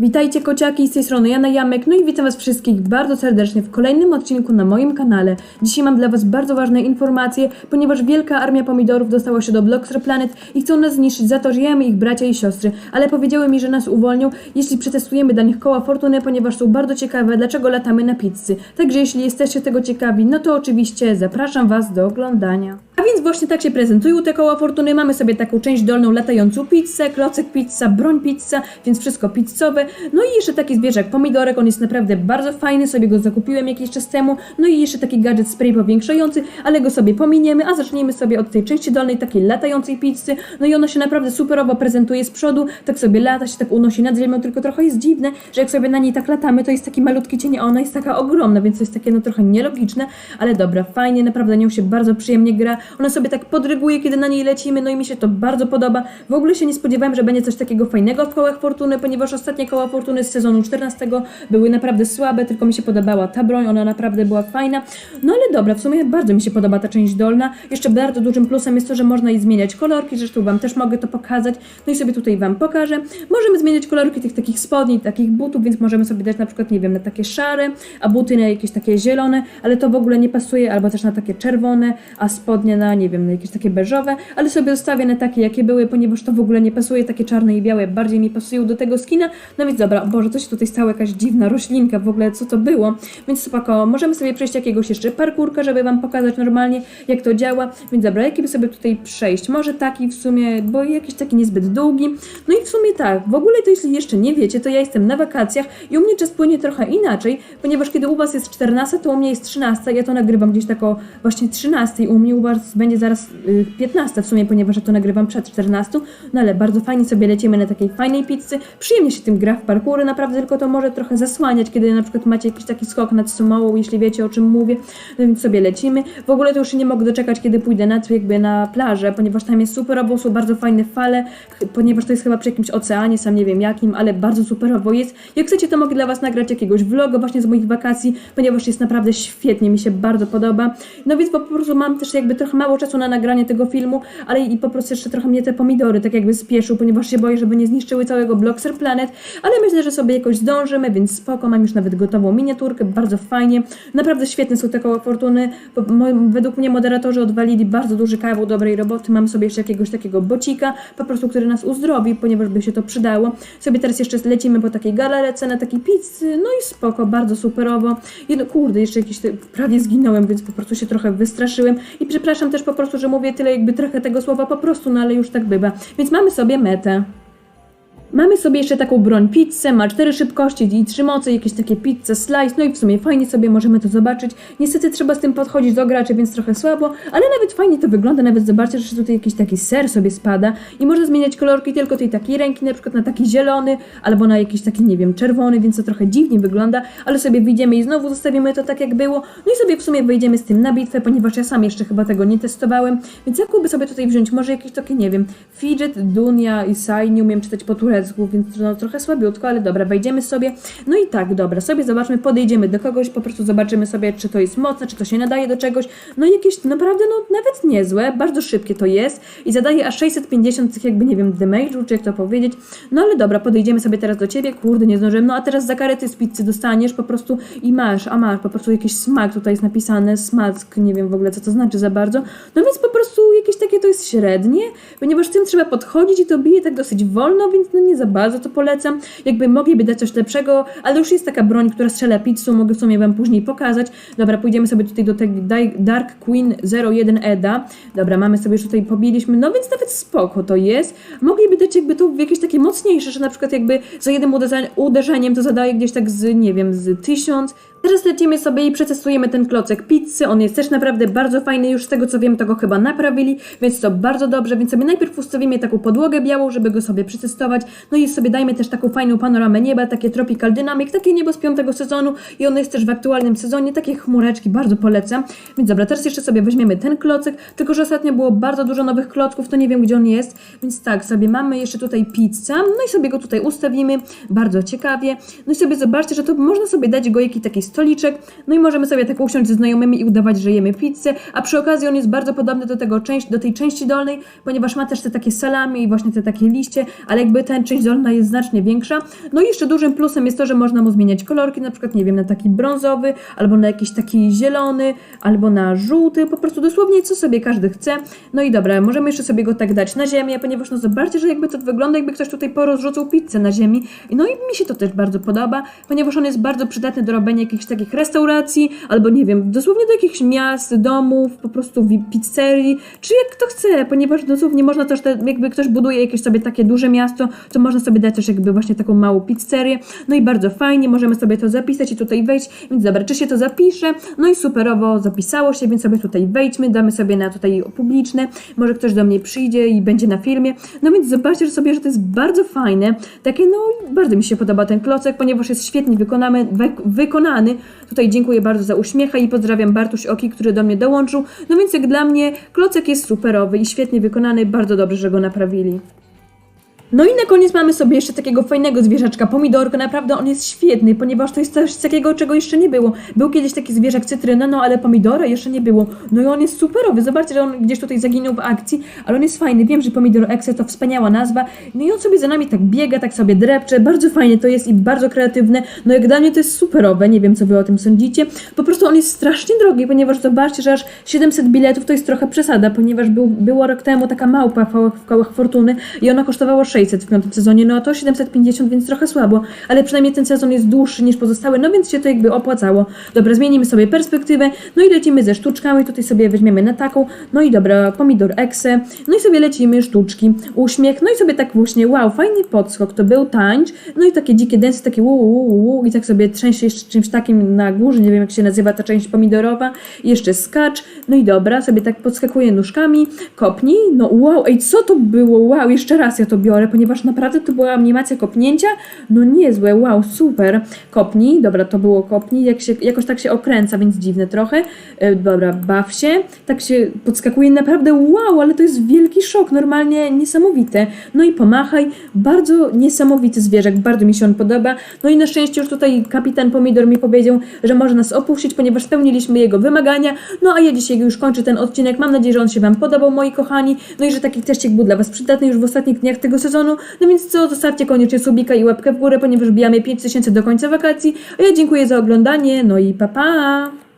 Witajcie kociaki, z tej strony Jana Jamek, no i witam was wszystkich bardzo serdecznie w kolejnym odcinku na moim kanale. Dzisiaj mam dla was bardzo ważne informacje, ponieważ wielka armia pomidorów dostała się do Blockster Planet i chcą nas zniszczyć za to, że jemy ich bracia i siostry, ale powiedziały mi, że nas uwolnią, jeśli przetestujemy dla nich koła fortuny, ponieważ są bardzo ciekawe, dlaczego latamy na pizzy. Także jeśli jesteście tego ciekawi, no to oczywiście zapraszam was do oglądania. A więc właśnie tak się prezentują te koła fortuny. Mamy sobie taką część dolną latającą pizzę, klocek pizza, broń pizza, więc wszystko pizzowe. No i jeszcze taki zwierzak pomidorek, on jest naprawdę bardzo fajny, sobie go zakupiłem jakiś czas temu. No i jeszcze taki gadżet spray powiększający, ale go sobie pominiemy, a zacznijmy sobie od tej części dolnej, takiej latającej pizzy. No i ona się naprawdę superowo prezentuje z przodu, tak sobie lata, się tak unosi nad ziemią, tylko trochę jest dziwne, że jak sobie na niej tak latamy, to jest taki malutki cień, a ona jest taka ogromna, więc to jest takie no trochę nielogiczne, ale dobra, fajnie, naprawdę nią się bardzo przyjemnie gra. Ona sobie tak podryguje, kiedy na niej lecimy, no i mi się to bardzo podoba. W ogóle się nie spodziewałem, że będzie coś takiego fajnego w kołach fortuny, ponieważ ostatnie koła fortuny z sezonu 14 były naprawdę słabe, tylko mi się podobała ta broń, ona naprawdę była fajna. No ale dobra, w sumie bardzo mi się podoba ta część dolna. Jeszcze bardzo dużym plusem jest to, że można jej zmieniać kolorki, zresztą Wam też mogę to pokazać. No i sobie tutaj Wam pokażę. Możemy zmieniać kolorki tych takich spodni, takich butów, więc możemy sobie dać na przykład, nie wiem, na takie szare, a buty na jakieś takie zielone, ale to w ogóle nie pasuje, albo też na takie czerwone, a spodnie na, nie wiem, na jakieś takie beżowe, ale sobie zostawię na takie, jakie były, ponieważ to w ogóle nie pasuje, takie czarne i białe bardziej mi pasują do tego skina. No więc dobra, Boże, coś tutaj stała jakaś dziwna roślinka, w ogóle co to było, więc spoko, możemy sobie przejść jakiegoś jeszcze parkurka, żeby Wam pokazać normalnie, jak to działa, więc dobra, jaki by sobie tutaj przejść, może taki w sumie, bo jakiś taki niezbyt długi, no i w sumie tak, w ogóle to jeśli jeszcze nie wiecie, to ja jestem na wakacjach i u mnie czas płynie trochę inaczej, ponieważ kiedy u Was jest 14, to u mnie jest 13, ja to nagrywam gdzieś tak o właśnie 13, u mnie u Was będzie zaraz y, 15 w sumie, ponieważ ja to nagrywam przed 14, no ale bardzo fajnie sobie lecimy na takiej fajnej pizzy, przyjemnie się tym gra w parkury, naprawdę tylko to może trochę zasłaniać, kiedy na przykład macie jakiś taki skok nad sumą, jeśli wiecie o czym mówię, no więc sobie lecimy. W ogóle to już nie mogę doczekać, kiedy pójdę na jakby na plażę, ponieważ tam jest superowo, są bardzo fajne fale, ponieważ to jest chyba przy jakimś oceanie, sam nie wiem jakim, ale bardzo superowo jest. Jak chcecie, to mogę dla Was nagrać jakiegoś vloga właśnie z moich wakacji, ponieważ jest naprawdę świetnie, mi się bardzo podoba. No więc po prostu mam też jakby trochę mało czasu na nagranie tego filmu, ale i po prostu jeszcze trochę mnie te pomidory tak jakby spieszył, ponieważ się boję, żeby nie zniszczyły całego Blockster Planet, ale myślę, że sobie jakoś zdążymy, więc spoko, mam już nawet gotową miniaturkę, bardzo fajnie. Naprawdę świetne są te koła fortuny. Według mnie moderatorzy odwalili bardzo duży kawał dobrej roboty. Mam sobie jeszcze jakiegoś takiego bocika, po prostu, który nas uzdrowi, ponieważ by się to przydało. Sobie teraz jeszcze lecimy po takiej galarece na takiej pizzy, no i spoko, bardzo superowo. Jedno, kurde, jeszcze jakiś, prawie zginąłem, więc po prostu się trochę wystraszyłem. I przepraszam też po prostu, że mówię tyle jakby trochę tego słowa po prostu, no ale już tak bywa. Więc mamy sobie metę. Mamy sobie jeszcze taką broń pizzę, ma cztery szybkości i trzy mocy, jakieś takie pizza slice, no i w sumie fajnie sobie możemy to zobaczyć. Niestety trzeba z tym podchodzić do graczy, więc trochę słabo, ale nawet fajnie to wygląda, nawet zobaczcie, że tutaj jakiś taki ser sobie spada i można zmieniać kolorki tylko tej takiej ręki, na przykład na taki zielony, albo na jakiś taki, nie wiem, czerwony, więc to trochę dziwnie wygląda, ale sobie wyjdziemy i znowu zostawimy to tak jak było, no i sobie w sumie wejdziemy z tym na bitwę, ponieważ ja sam jeszcze chyba tego nie testowałem, więc jakby sobie tutaj wziąć, może jakieś takie, nie wiem, fidget, dunia i sai, nie umiem czytać po turecku, więc no, trochę słabiutko, ale dobra, wejdziemy sobie. No i tak, dobra, sobie zobaczmy, podejdziemy do kogoś, po prostu zobaczymy sobie, czy to jest mocne, czy to się nadaje do czegoś. No jakieś naprawdę, no nawet niezłe, bardzo szybkie to jest i zadaje aż 650 tych jakby, nie wiem, damage'u, czy jak to powiedzieć. No ale dobra, podejdziemy sobie teraz do ciebie, kurde, nie zdążyłem, no a teraz za karety z pizzy dostaniesz po prostu i masz, a masz po prostu jakiś smak, tutaj jest napisane, smack, nie wiem w ogóle, co to znaczy za bardzo. No więc po prostu jakieś takie to jest średnie, ponieważ tym trzeba podchodzić i to bije tak dosyć wolno, więc no nie za bardzo to polecam. Jakby mogliby dać coś lepszego, ale już jest taka broń, która strzela pizzą, mogę w sumie wam później pokazać. Dobra, pójdziemy sobie tutaj do tej Dark Queen 01 Eda. Dobra, mamy sobie już tutaj pobiliśmy, no więc nawet spoko to jest. Mogliby dać jakby to jakieś takie mocniejsze, że na przykład jakby za jednym uderzeniem to zadaje gdzieś tak z, nie wiem, z tysiąc. Teraz lecimy sobie i przetestujemy ten klocek pizzy. On jest też naprawdę bardzo fajny. Już z tego co wiem, to go chyba naprawili, więc to bardzo dobrze. Więc sobie najpierw ustawimy taką podłogę białą, żeby go sobie przetestować. No i sobie dajmy też taką fajną panoramę nieba, takie Tropical Dynamic, takie niebo z piątego sezonu i ono jest też w aktualnym sezonie, takie chmureczki, bardzo polecam. Więc dobra, teraz jeszcze sobie weźmiemy ten klocek, tylko że ostatnio było bardzo dużo nowych klocków, to nie wiem gdzie on jest, więc tak, sobie mamy jeszcze tutaj pizza, no i sobie go tutaj ustawimy, bardzo ciekawie. No i sobie zobaczcie, że to można sobie dać go jakiś taki stoliczek, no i możemy sobie tak usiąść ze znajomymi i udawać, że jemy pizzę, a przy okazji on jest bardzo podobny do tego część, do tej części dolnej, ponieważ ma też te takie salami i właśnie te takie liście, ale jakby ta część dolna jest znacznie większa. No i jeszcze dużym plusem jest to, że można mu zmieniać kolorki, na przykład, nie wiem, na taki brązowy, albo na jakiś taki zielony, albo na żółty, po prostu dosłownie co sobie każdy chce. No i dobra, możemy jeszcze sobie go tak dać na ziemię, ponieważ no zobaczcie, że jakby to wygląda, jakby ktoś tutaj porozrzucał pizzę na ziemi. No i mi się to też bardzo podoba, ponieważ on jest bardzo przydatny do robienia jakichś takich restauracji, albo nie wiem, dosłownie do jakichś miast, domów, po prostu pizzerii, czy jak kto chce, ponieważ dosłownie można też, te, jakby ktoś buduje jakieś sobie takie duże miasto, to można sobie dać też jakby właśnie taką małą pizzerię. No i bardzo fajnie, możemy sobie to zapisać i tutaj wejść, więc dobra, czy się to zapisze? No i superowo zapisało się, więc sobie tutaj wejdźmy, damy sobie na tutaj publiczne, może ktoś do mnie przyjdzie i będzie na filmie. No więc zobaczcie sobie, że to jest bardzo fajne, takie no bardzo mi się podoba ten klocek, ponieważ jest świetnie wykonany, wy, wykonany. Tutaj dziękuję bardzo za uśmiecha i pozdrawiam Bartuś Oki, który do mnie dołączył. No więc jak dla mnie klocek jest superowy i świetnie wykonany, bardzo dobrze, że go naprawili. No i na koniec mamy sobie jeszcze takiego fajnego zwierzaczka, pomidorka. Naprawdę on jest świetny, ponieważ to jest coś takiego, czego jeszcze nie było. Był kiedyś taki zwierzak cytryna, no ale pomidora jeszcze nie było. No i on jest superowy. Zobaczcie, że on gdzieś tutaj zaginął w akcji, ale on jest fajny. Wiem, że pomidor Exe to wspaniała nazwa. No i on sobie za nami tak biega, tak sobie drepcze. Bardzo fajnie to jest i bardzo kreatywne. No jak dla mnie to jest superowe. Nie wiem, co wy o tym sądzicie. Po prostu on jest strasznie drogi, ponieważ zobaczcie, że aż 700 biletów to jest trochę przesada, ponieważ był, była rok temu taka małpa w kołach, fortuny i ona kosztowała 600 w piątym sezonie, no a to 750, więc trochę słabo, ale przynajmniej ten sezon jest dłuższy niż pozostałe, no więc się to jakby opłacało. Dobra, zmienimy sobie perspektywę, no i lecimy ze sztuczkami, tutaj sobie weźmiemy na taką, no i dobra, pomidor exe, no i sobie lecimy sztuczki, uśmiech, no i sobie tak właśnie, wow, fajny podskok to był, tańcz, no i takie dzikie densy, takie wu, i tak sobie trzęsie jeszcze czymś takim na górze, nie wiem jak się nazywa ta część pomidorowa, i jeszcze skacz, no i dobra, sobie tak podskakuje nóżkami, kopnij, no wow, ej, co to było, wow, jeszcze raz ja to biorę, ponieważ naprawdę to była animacja kopnięcia, no niezłe, wow, super, kopnij, dobra, to było kopnij, jak się, jakoś tak się okręca, więc dziwne trochę, e, dobra, baw się, tak się podskakuje, naprawdę wow, ale to jest wielki szok, normalnie niesamowite, no i pomachaj, bardzo niesamowity zwierzak, bardzo mi się on podoba, no i na szczęście już tutaj kapitan Pomidor mi powiedział, że może nas opuścić, ponieważ spełniliśmy jego wymagania, no a ja dzisiaj już kończę ten odcinek, mam nadzieję, że on się Wam podobał, moi kochani, no i że taki teścik był dla Was przydatny już w ostatnich dniach tego sezonu, no więc co, zostawcie koniecznie subika i łapkę w górę, ponieważ bijamy 5000 do końca wakacji, a ja dziękuję za oglądanie, no i pa pa!